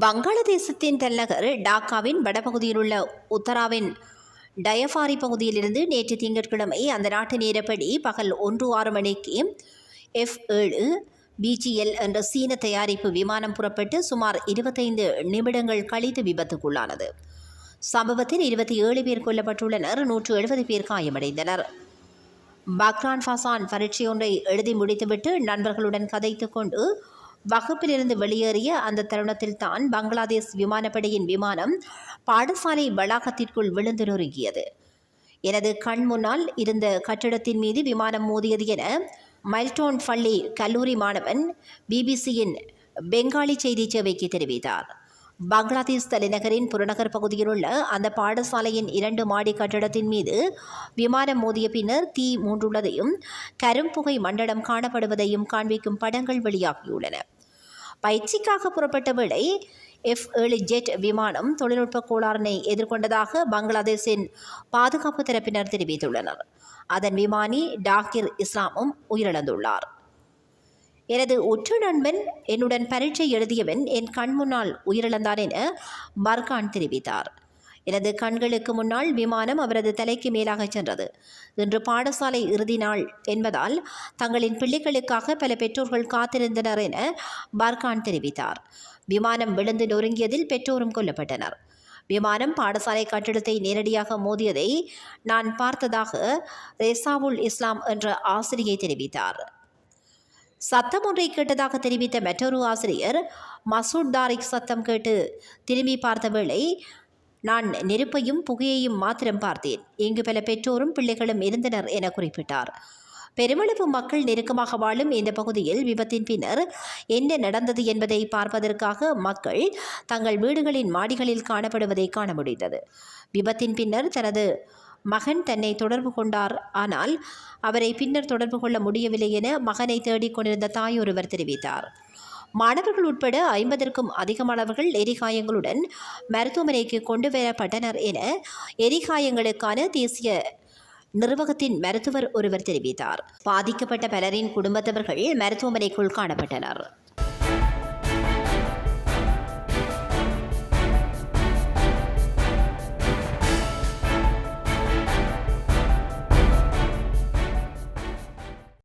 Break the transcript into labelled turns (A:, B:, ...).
A: வங்காளதேசத்தின் தலைநகர் டாக்காவின் வடபகுதியில் உள்ள உத்தராவின் டயஃபாரி பகுதியிலிருந்து நேற்று திங்கட்கிழமை அந்த நாட்டு நேரப்படி பகல் ஒன்று ஆறு மணிக்கு எஃப் ஏழு பிஜிஎல் என்ற சீன தயாரிப்பு விமானம் புறப்பட்டு சுமார் இருபத்தைந்து நிமிடங்கள் கழித்து விபத்துக்குள்ளானது. சம்பவத்தில் இருபத்தி ஏழு பேர் கொல்லப்பட்டுள்ளனர் நூற்று எழுபது பேர் காயமடைந்தனர். பக்ரான் ஃபசான் பரீட்சை ஒன்றை எழுதி முடித்துவிட்டு நண்பர்களுடன் கதைத்து கொண்டு வகுப்பிலிருந்து வெளியேறிய அந்த தருணத்தில் தான் பங்களாதேஷ் விமானப்படையின் விமானம் பாடசாலை வளாகத்திற்குள் விழுந்து நொறுங்கியது எனது கண் முன்னால் இருந்த கட்டிடத்தின் மீது விமானம் மோதியது என மைல்டோன் பள்ளி கல்லூரி மாணவன் பிபிசியின் பெங்காலி செய்தி சேவைக்கு தெரிவித்தார். பங்களாதேஷ் தலைநகரின் புறநகர் பகுதியில் உள்ள அந்த பாடசாலையின் இரண்டு மாடி கட்டடத்தின் மீது விமானம் மோதிய பின்னர் தீ மூன்றுள்ளதையும் கரும்புகை மண்டலம் காணப்படுவதையும் காண்பிக்கும் படங்கள் வெளியாகியுள்ளன. பயிற்சிக்காக புறப்பட்ட வேளை எஃப் ஏழு ஜெட் விமானம் தொழில்நுட்ப கோளாறினை எதிர்கொண்டதாக பங்களாதேஷின் பாதுகாப்பு தரப்பினர் தெரிவித்துள்ளனர். அதன் விமானி டாகிர் இஸ்லாமும் உயிரிழந்துள்ளார். எனது உற்ற நண்பன் என்னுடன் பரீட்சை எழுதியவன் என் கண் முன்னால் உயிரிழந்தான் என மர்கான் தெரிவித்தார். எனது கண்களுக்கு முன்னால் விமானம் அவரது தலைக்கு மேலாக சென்றது. இன்று பாடசாலை இறுதி நாள் என்பதால் தங்களின் பிள்ளைகளுக்காக பல பெற்றோர்கள் காத்திருந்தனர் என பர்கான் தெரிவித்தார். விமானம் விழுந்து நொறுங்கியதில் பெற்றோரும் கொல்லப்பட்டனர். விமானம் பாடசாலை கட்டிடத்தை நேரடியாக மோதியதை நான் பார்த்ததாக ரெசாவுல் இஸ்லாம் என்ற ஆசிரியை தெரிவித்தார். சத்தம் ஒன்றை கேட்டதாக தெரிவித்த மற்றொரு ஆசிரியர் மசூட் தாரிக் சத்தம் கேட்டு திரும்பி பார்த்த வேளை நான் நெருப்பையும் புகையையும் மாத்திரம் பார்த்தேன். இங்கு பல பெற்றோரும் பிள்ளைகளும் இருந்தனர் என குறிப்பிட்டார். பெருமளவு மக்கள் நெருக்கமாக வாழும் இந்த பகுதியில் விபத்தின் பின்னர் என்ன நடந்தது என்பதை பார்ப்பதற்காக மக்கள் தங்கள் வீடுகளின் மாடிகளில் காணப்படுவதை காண முடிந்தது. விபத்தின் பின்னர் தனது மகன் தன்னை தொடர்பு கொண்டார். ஆனால் அவரை பின்னர் தொடர்பு கொள்ள முடியவில்லை என மகனை தேடிக் கொண்டிருந்த தாய் ஒருவர் தெரிவித்தார். மாணவர்கள் உட்பட ஐம்பதற்கும் அதிகமானவர்கள் எரிகாயங்களுடன் மருத்துவமனைக்கு கொண்டு வரப்பட்டனர் என எரிகாயங்களுக்கான தேசிய நிர்வாகத்தின் மருத்துவர் ஒருவர் தெரிவித்தார். பாதிக்கப்பட்ட பலரின் குடும்பத்தவர்கள் மருத்துவமனைக்குள் காணப்பட்டனர்.